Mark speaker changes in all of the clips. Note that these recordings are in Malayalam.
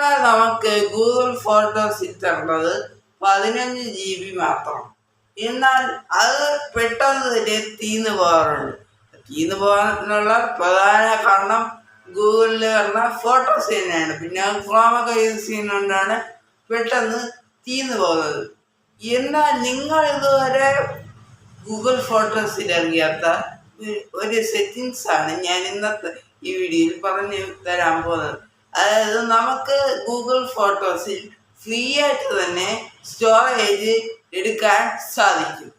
Speaker 1: നമുക്ക് ഗൂഗിൾ ഫോട്ടോസ് ഇട്ടുള്ളത് പതിനഞ്ച് ജി ബി മാത്രം. എന്നാൽ അത് പെട്ടെന്ന് തന്നെ തീർന്നു പോകാറുണ്ട്. തീർന്നു പോകാനുള്ള പ്രധാന കാരണം ഗൂഗിളിൽ വരുന്ന ഫോട്ടോസ് തന്നെയാണ്. പിന്നെ ക്രോമൊക്കെ യൂസ് ചെയ്യുന്നതുകൊണ്ടാണ് പെട്ടെന്ന് തീർന്നു പോകുന്നത്. എന്നാൽ നിങ്ങൾ ഇതുവരെ ഗൂഗിൾ ഫോട്ടോസിൽ അറിയാത്ത ഒരു- ഒരു സെറ്റിങ്സ് ആണ് ഞാൻ ഇന്നത്തെ ഈ വീഡിയോയിൽ പറഞ്ഞു തരാൻ പോകുന്നത്. അതായത് നമുക്ക് ഗൂഗിൾ ഫോട്ടോസിൽ ഫ്രീ ആയിട്ട് തന്നെ സ്റ്റോറേജ് എടുക്കാൻ സാധിക്കും.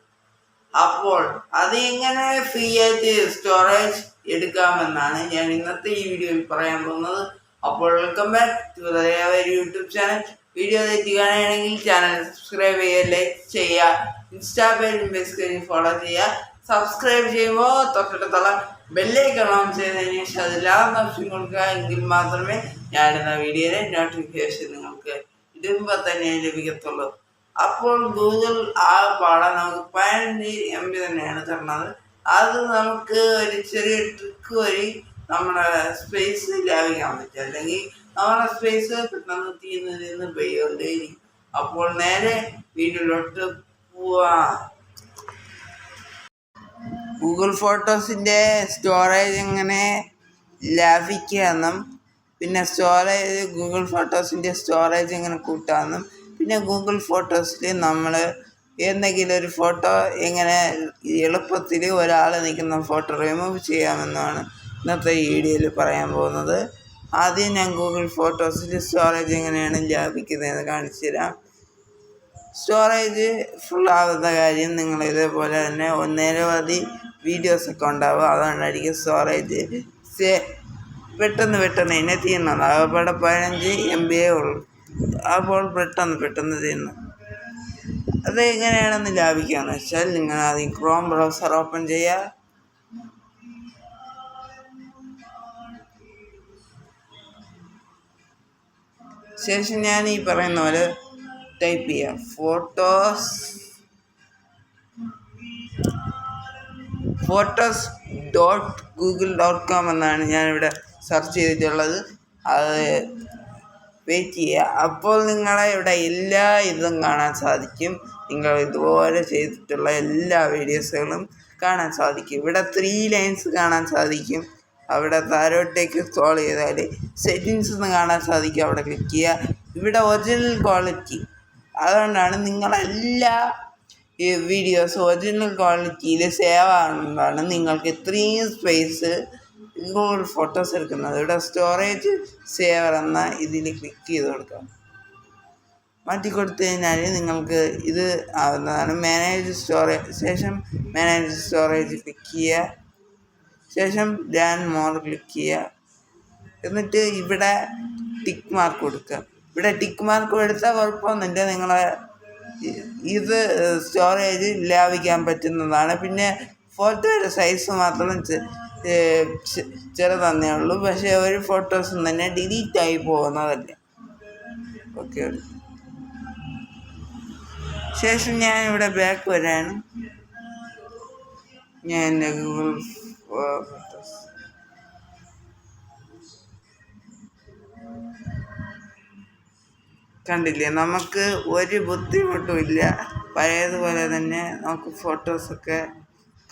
Speaker 1: അപ്പോൾ അത് എങ്ങനെ ഫ്രീ ആയിട്ട് സ്റ്റോറേജ് എടുക്കാമെന്നാണ് ഞാൻ ഇന്നത്തെ ഈ വീഡിയോയിൽ പറയാൻ പോകുന്നത്. അപ്പോൾ welcome back to YouTube channel video തെറ്റുകയാണെങ്കിൽ channel subscribe ചെയ്യുക ലൈക്ക് ചെയ്യുക ഇൻസ്റ്റാ പേജും ഫേസ്ബുക്കിൽ ഫോളോ ചെയ്യുക. സബ്സ്ക്രൈബ് ചെയ്യുമ്പോൾ തൊട്ടടുത്തുള്ള ബെല്ലേക്ക് ഓൺ ചെയ്തതിന് ശേഷം അതെല്ലാ ഓപ്ഷൻ കൊടുക്കുക. എങ്കിൽ മാത്രമേ ഞാനിടുന്ന വീഡിയോയിലെ നോട്ടിഫിക്കേഷൻ നിങ്ങൾക്ക് ഇടുമ്പോൾ തന്നെ ലഭിക്കത്തുള്ളൂ. അപ്പോൾ ഗൂഗിൾ ആ പാടാൻ നമുക്ക് പതിനഞ്ച് എം ബി തന്നെയാണ് തരുന്നത്. അത് നമുക്ക് ഒരു ചെറിയ ട്രിക്ക് വഴി നമ്മുടെ സ്പേസ് ലാഭിക്കാൻ പറ്റും. അല്ലെങ്കിൽ നമ്മുടെ സ്പേസ് പെട്ടെന്ന് തീർന്ന് തീർന്ന് പെയ്യോണ്ടേയിരിക്കും അപ്പോൾ നേരെ വീട്ടിലോട്ട് പോവാം. ഗൂഗിൾ ഫോട്ടോസിന്റെ സ്റ്റോറേജ് എങ്ങനെ ലാഭിക്കാമെന്നും പിന്നെ സ്റ്റോറേജ് ഗൂഗിൾ ഫോട്ടോസിന്റെ സ്റ്റോറേജ് എങ്ങനെ കൂട്ടാമെന്നും പിന്നെ ഗൂഗിൾ ഫോട്ടോസിൽ നമ്മൾ എന്തെങ്കിലും ഒരു ഫോട്ടോ എങ്ങനെ എളുപ്പത്തിൽ ഒരാൾ നിൽക്കുന്ന ഫോട്ടോ റിമൂവ് ചെയ്യാമെന്നാണ് ഇന്നത്തെ വീഡിയോയിൽ പറയാൻ പോകുന്നത്. ആദ്യം ഞാൻ ഗൂഗിൾ ഫോട്ടോസിൽ സ്റ്റോറേജ് എങ്ങനെയാണ് ലാഭിക്കുന്നതെന്ന് കാണിച്ചു തരാം സ്റ്റോറേജ് ഫുൾ ആകുന്ന കാര്യം നിങ്ങൾ ഇതേപോലെ തന്നെ ഒന്നേരവധി വീഡിയോസൊക്കെ ഉണ്ടാവും അതുകൊണ്ടായിരിക്കും സ്റ്റോറേജ്. പെട്ടെന്ന് പെട്ടെന്ന് തന്നെ തീർന്നത് അവിടെ പതിനഞ്ച് എം ബി എ ഉള്ളൂ. അപ്പോൾ പെട്ടെന്ന് പെട്ടെന്ന് തീർന്നു അത് എങ്ങനെയാണെന്ന് ലാഭിക്കുകയെന്ന് വെച്ചാൽ നിങ്ങൾ ആദ്യം ക്രോം ബ്രൗസർ ഓപ്പൺ ചെയ്യുക ശേഷം ഞാൻ ഈ പറയുന്ന പോലെ ടൈപ്പ് ചെയ്യാം photos photos dot Google dot com എന്നാണ് ഞാനിവിടെ സെർച്ച് ചെയ്തിട്ടുള്ളത്. അത് വെയിറ്റ് ചെയ്യുക. അപ്പോൾ നിങ്ങളെ ഇവിടെ എല്ലാ ഇതും കാണാൻ സാധിക്കും. നിങ്ങൾ ഇതുപോലെ ചെയ്തിട്ടുള്ള എല്ലാ വീഡിയോസുകളും കാണാൻ സാധിക്കും. ഇവിടെ ത്രീ ലൈൻസ് കാണാൻ സാധിക്കും. അവിടെ താരോട്ടേക്ക് സ്ക്രോൾ ചെയ്താൽ സെറ്റിങ്സ് എന്ന് കാണാൻ സാധിക്കും. അവിടെ ക്ലിക്ക് ചെയ്യുക. ഇവിടെ ഒറിജിനൽ ക്വാളിറ്റി അതുകൊണ്ടാണ് നിങ്ങളെല്ലാ ഈ വീഡിയോസ് ഒറിജിനൽ ക്വാളിറ്റിയിൽ സേവ് ആകുന്നതാണ് നിങ്ങൾക്ക് ഇത്രയും സ്പേസ് ഗൂഗിൾ ഫോട്ടോസ് എടുക്കുന്നത്. ഇവിടെ സ്റ്റോറേജ് സേവർ എന്ന ഇതിൽ ക്ലിക്ക് ചെയ്ത് കൊടുക്കാം മാറ്റി കൊടുത്തു കഴിഞ്ഞാൽ നിങ്ങൾക്ക് ഇത് ആവുന്നതാണ്. മാനേജ് സ്റ്റോറേജ് ശേഷം മാനേജ് സ്റ്റോറേജ് ക്ലിക്ക് ചെയ്യുക. ശേഷം ഡാൻ മോർ ക്ലിക്ക് ചെയ്യുക. എന്നിട്ട് ഇവിടെ ടിക്ക് മാർക്ക് കൊടുക്കുക. ഇവിടെ ടിക്ക് മാർക്ക് എടുത്താൽ കുഴപ്പമൊന്നുമില്ല. നിങ്ങളെ ഇത് സ്റ്റോറേജ് ലാഭിക്കാൻ പറ്റുന്നതാണ്. പിന്നെ ഫോട്ടോയുടെ സൈസ് മാത്രം ചെറുതന്നേ ഉള്ളൂ. പക്ഷേ ഒരു ഫോട്ടോസും തന്നെ ഡിലീറ്റ് ആയി പോകുന്നതല്ല. ഓക്കെ ശേഷം ഞാൻ ഇവിടെ ബാക്ക് വരാണ്. ഞാൻ ഗൂഗിൾ കണ്ടില്ലേ? നമുക്ക് ഒരു ബുദ്ധിമുട്ടും ഇല്ല. പഴയതുപോലെ തന്നെ നമുക്ക് ഫോട്ടോസൊക്കെ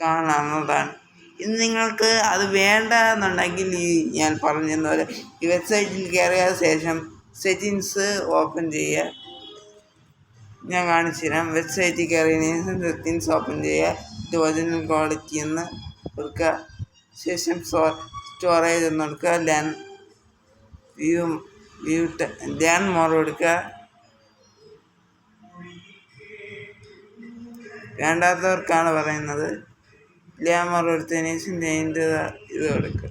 Speaker 1: കാണാവുന്നതാണ്. ഇന്ന് നിങ്ങൾക്ക് അത് വേണ്ട എന്നുണ്ടെങ്കിൽ ഈ ഞാൻ പോലെ ഈ വെബ്സൈറ്റിൽ കയറിയ ശേഷം സെറ്റിങ്സ് ഓപ്പൺ ചെയ്യുക. ഞാൻ കാണിച്ചു തരാം. വെബ്സൈറ്റിൽ കയറിയതിന് ശേഷം സെറ്റിങ്സ് ഓപ്പൺ ചെയ്യുക. ഇത് ഒറിജിനൽ ക്വാളിറ്റി എന്ന് കൊടുക്കുക. ശേഷം സ്റ്റോറേജ് എന്ന് കൊടുക്കുക. ലാൻ വ്യൂ വ്യൂ ധ്യാൻ മോർ കൊടുക്കുക വേണ്ടാത്തവർക്കാണ് പറയുന്നത്. ലാമർ എടുത്തതിന് ശേഷം അതിന്റെ ഇത് കൊടുക്കുക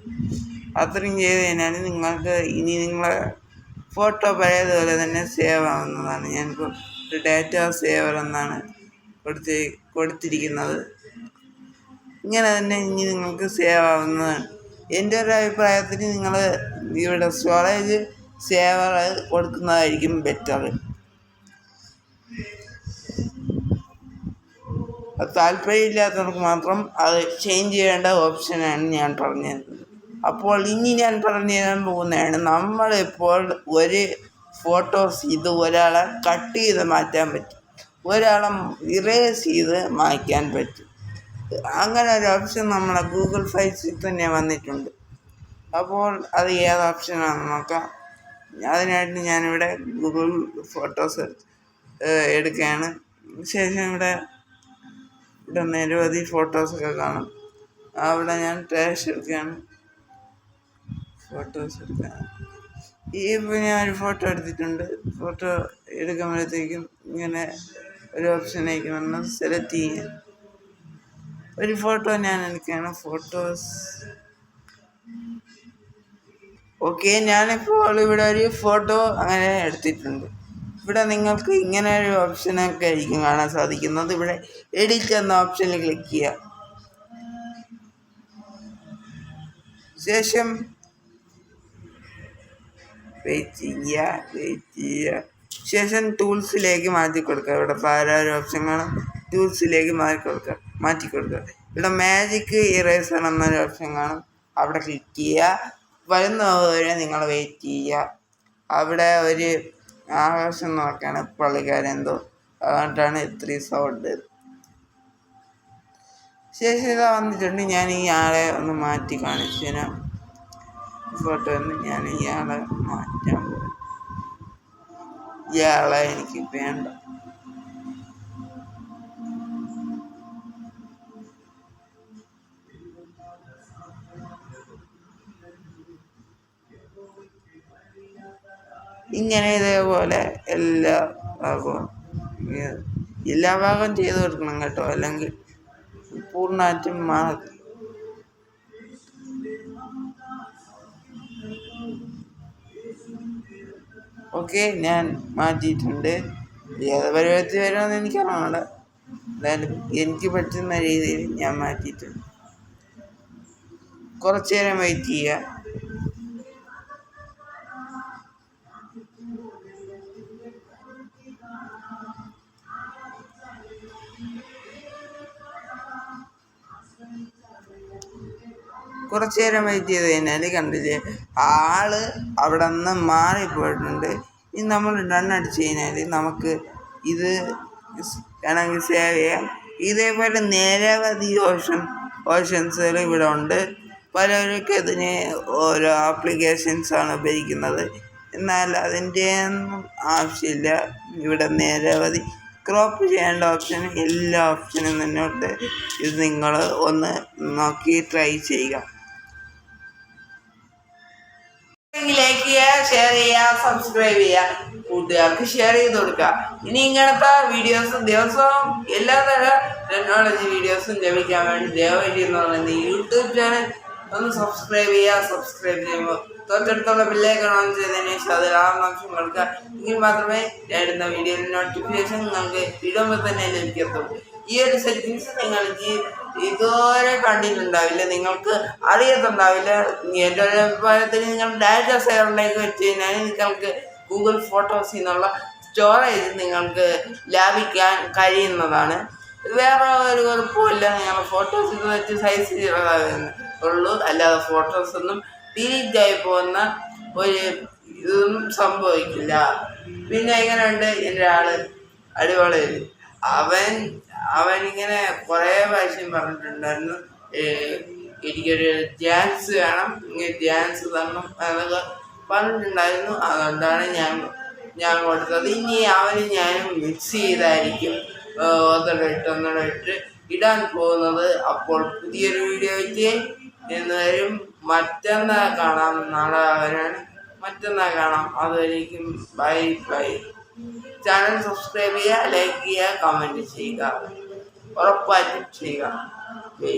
Speaker 1: അത്രയും ചെയ്ത് കഴിഞ്ഞാൽ നിങ്ങൾക്ക് ഇനി നിങ്ങളെ ഫോട്ടോ പഴയതുപോലെ തന്നെ സേവ് ആവുന്നതാണ്. ഞാനിപ്പോൾ ഒരു ഡാറ്റ സേവർ എന്നാണ് കൊടുത്തി കൊടുത്തിരിക്കുന്നത്. ഇങ്ങനെ തന്നെ ഇനി നിങ്ങൾക്ക് സേവ് ആവുന്നതാണ്. എന്റെ ഒരു അഭിപ്രായത്തിൽ നിങ്ങൾ ഇവിടെ സ്റ്റോറേജ് സേവർ കൊടുക്കുന്നതായിരിക്കും ബെറ്റർ താല്പര്യമില്ലാത്തവർക്ക് മാത്രം അത് ചേഞ്ച് ചെയ്യേണ്ട ഓപ്ഷനാണ് ഞാൻ പറഞ്ഞത്. അപ്പോൾ ഇനി ഞാൻ പറഞ്ഞു തരാൻ പോകുന്നതാണ് നമ്മളിപ്പോൾ ഒരു ഫോട്ടോസ് ഇത് ഒരാളെ കട്ട് ചെയ്ത് മാറ്റാൻ പറ്റും. ഒരാളെ ഇറേസ് ചെയ്ത് മായ്ക്കാൻ പറ്റും. അങ്ങനെ ഒരു ഓപ്ഷൻ നമ്മളെ ഗൂഗിൾ ഫൈൽസിൽ തന്നെ വന്നിട്ടുണ്ട്. അപ്പോൾ അത് ഏത് ഓപ്ഷനാണെന്ന് നോക്കാം. അതിനായിട്ട് ഞാനിവിടെ ഗൂഗിൾ ഫോട്ടോസ് എടുക്കുകയാണ്. ശേഷം ഇവിടെ ഇവിടെ നിരവധി ഫോട്ടോസൊക്കെ കാണും. അവിടെ ഞാൻ ട്രാഷ് എടുക്കുകയാണ്. ഫോട്ടോസ് എടുക്കുകയാണ് ഈ ഇപ്പോൾ ഞാൻ ഒരു ഫോട്ടോ എടുത്തിട്ടുണ്ട്. ഫോട്ടോ എടുക്കുമ്പോഴത്തേക്കും ഇങ്ങനെ ഒരു ഓപ്ഷനേക്ക് വന്ന് സെലക്ട് ചെയ്യാൻ ഒരു ഫോട്ടോ ഞാൻ എടുക്കുകയാണ്. ഫോട്ടോസ് ഓക്കെ ഞാനിപ്പോൾ ഇവിടെ ഒരു ഫോട്ടോ അങ്ങനെ എടുത്തിട്ടുണ്ട്. ഇവിടെ നിങ്ങൾക്ക് ഇങ്ങനെ ഒരു ഓപ്ഷനൊക്കെ ആയിരിക്കും കാണാൻ സാധിക്കുന്നത്. ഇവിടെ എഡിറ്റ് എന്ന ഓപ്ഷനിൽ ക്ലിക്ക് ചെയ്യുക ശേഷം വെയിറ്റ് ചെയ്യുക വെയിറ്റ് ചെയ്യുക. ശേഷം ടൂൾസിലേക്ക് മാറ്റി കൊടുക്കുക. ഇവിടെ പല ഓപ്ഷൻ കാണും ടൂൾസിലേക്ക് മാറ്റി കൊടുക്കുക മാറ്റി കൊടുക്കുക. ഇവിടെ മാജിക് ഇറേസർ എന്നൊരു ഓപ്ഷൻ കാണും. അവിടെ ക്ലിക്ക് ചെയ്യുക. വരുന്നവരെ നിങ്ങൾ വെയിറ്റ് ചെയ്യുക. അവിടെ ഒരു ആകാശം നോക്കാണ്. പള്ളിക്കാരെന്തോ അതുകൊണ്ടാണ് ഇത്രയും സൗണ്ട് ശേഷം ഇതാ വന്നിട്ടുണ്ട്. ഞാൻ ഈ ആളെ ഒന്ന് മാറ്റി കാണിച്ചു തരാം. ഫോട്ടോ ഒന്ന് ഞാൻ ഇയാളെ മാറ്റാൻ പോകും ഇയാളെ എനിക്ക് വേണ്ട. ഇങ്ങനെ ഇതേപോലെ എല്ലാ ഭാഗവും എല്ലാ ഭാഗവും ചെയ്തു കൊടുക്കണം കേട്ടോ. അല്ലെങ്കിൽ പൂർണമായിട്ടും മാറും. ഓക്കെ ഞാൻ മാറ്റിയിട്ടുണ്ട്. ഏത് പരിപാടി വരുമെന്ന് എനിക്കറിയണം എന്തായാലും എനിക്ക് പറ്റുന്ന രീതിയിൽ ഞാൻ മാറ്റിയിട്ടുണ്ട്. കുറച്ച് നേരം വെയിറ്റ് ചെയ്യുക. കുറച്ച് നേരം വെയിറ്റ് ചെയ്ത് കഴിഞ്ഞാൽ കണ്ടില്ലേ? ആൾ അവിടെ നിന്ന് മാറിപ്പോയിട്ടുണ്ട് ഇനി നമ്മൾ ഡണ്ണടിച്ച് കഴിഞ്ഞാൽ നമുക്ക് ഇത് വേണമെങ്കിൽ സേവ് ചെയ്യാം. ഇതേപോലെ നിരവധി ഓപ്ഷൻ ഓപ്ഷൻസുകൾ ഇവിടെ ഉണ്ട്. പലർക്കും ഇതിന് ഓരോ ആപ്ലിക്കേഷൻസാണ് ഉപയോഗിക്കുന്നത്. എന്നാൽ അതിന്റെ ഒന്നും ആവശ്യമില്ല. ഇവിടെ നിരവധി ക്രോപ്പ് ചെയ്യേണ്ട ഓപ്ഷൻ എല്ലാ ഓപ്ഷനും തന്നെ ഉണ്ട്. ഇത് നിങ്ങൾ ഒന്ന് നോക്കി ട്രൈ ചെയ്യുക. ചെയ്യുക ഷെയർ ചെയ്യുക സബ്സ്ക്രൈബ് ചെയ്യുക കൂട്ടുകാർക്ക് ഷെയർ ചെയ്ത് കൊടുക്കുക. ഇനി ഇങ്ങനത്തെ വീഡിയോസും ദിവസവും എല്ലാ തരം ടെക്നോളജി വീഡിയോസും ലഭിക്കാൻ വേണ്ടി ദയവായിട്ട് എന്ന് പറയുന്നത് യൂട്യൂബ് ചാനൽ ഒന്ന് സബ്സ്ക്രൈബ് ചെയ്യുക സബ്സ്ക്രൈബ് ചെയ്യുമ്പോൾ തൊട്ടടുത്തുള്ള ബില്ലേക്ക് ഓൺ ചെയ്തതിന് ശേഷം അതിൽ ആ ഓപ്ഷൻ കൊടുക്കുക. എങ്കിൽ മാത്രമേ ഞാൻ ഇടുന്ന വീഡിയോയിൽ നോട്ടിഫിക്കേഷൻ നിങ്ങൾക്ക് ഇടുമ്പോൾ തന്നെ ലഭിക്കത്തുള്ളൂ. ഈ ഒരു സെറ്റിങ്സ് നിങ്ങൾ ഇതുവരെ കണ്ടിട്ടുണ്ടാവില്ല. നിങ്ങൾക്ക് അറിയത്തുണ്ടാവില്ല. എന്റെ ഒരു അഭിപ്രായത്തിൽ നിങ്ങൾ ഡാറ്റ സേവറിലേക്ക് വെച്ച് കഴിഞ്ഞാൽ നിങ്ങൾക്ക് ഗൂഗിൾ ഫോട്ടോസിൽ നിന്നുള്ള സ്റ്റോറേജ് നിങ്ങൾക്ക് ലാഭിക്കാൻ കഴിയുന്നതാണ്. വേറെ ഒരു കുഴപ്പമില്ല. നിങ്ങൾ ഫോട്ടോസ് ഇത് വെച്ച് സൈസ് ചെയ്തതാകുന്നു ഉള്ളൂ അല്ലാതെ ഫോട്ടോസൊന്നും ഡിലീറ്റ് ആയി പോകുന്ന ഒരു ഇതൊന്നും സംഭവിക്കില്ല. പിന്നെ എങ്ങനെയുണ്ട്? എന്റെ ആൾ അടിപൊളി അവൻ അവൻ ഇങ്ങനെ കുറേ പ്രാവശ്യം പറഞ്ഞിട്ടുണ്ടായിരുന്നു എനിക്കൊരു ധ്യാൻസ് വേണം ഇങ്ങനെ ധ്യാൻസ് തരണം എന്നൊക്കെ പറഞ്ഞിട്ടുണ്ടായിരുന്നു. അതുകൊണ്ടാണ് ഞാൻ ഞാൻ കൊടുത്തത്. ഇനി അവന് ഞാനും മിക്സ് ചെയ്തായിരിക്കും. ഒന്നൂടെ ഇട്ട് ഒന്നൂടെ ഇട്ട് ഇടാൻ പോകുന്നത്. അപ്പോൾ പുതിയൊരു വീഡിയോ വെച്ച് എന്ന് വരും. മറ്റന്നാ കാണാം. നാളെ അവനാണ് മറ്റന്നാ കാണാം. അതുവരേക്കും ബൈ ബൈ. ചാനൽ സബ്സ്ക്രൈബ് ചെയ്യുക ലൈക്ക് ചെയ്യുക കമന്റ് ചെയ്യുക. ഉറപ്പായിട്ടും ചെയ്യുക. ബൈ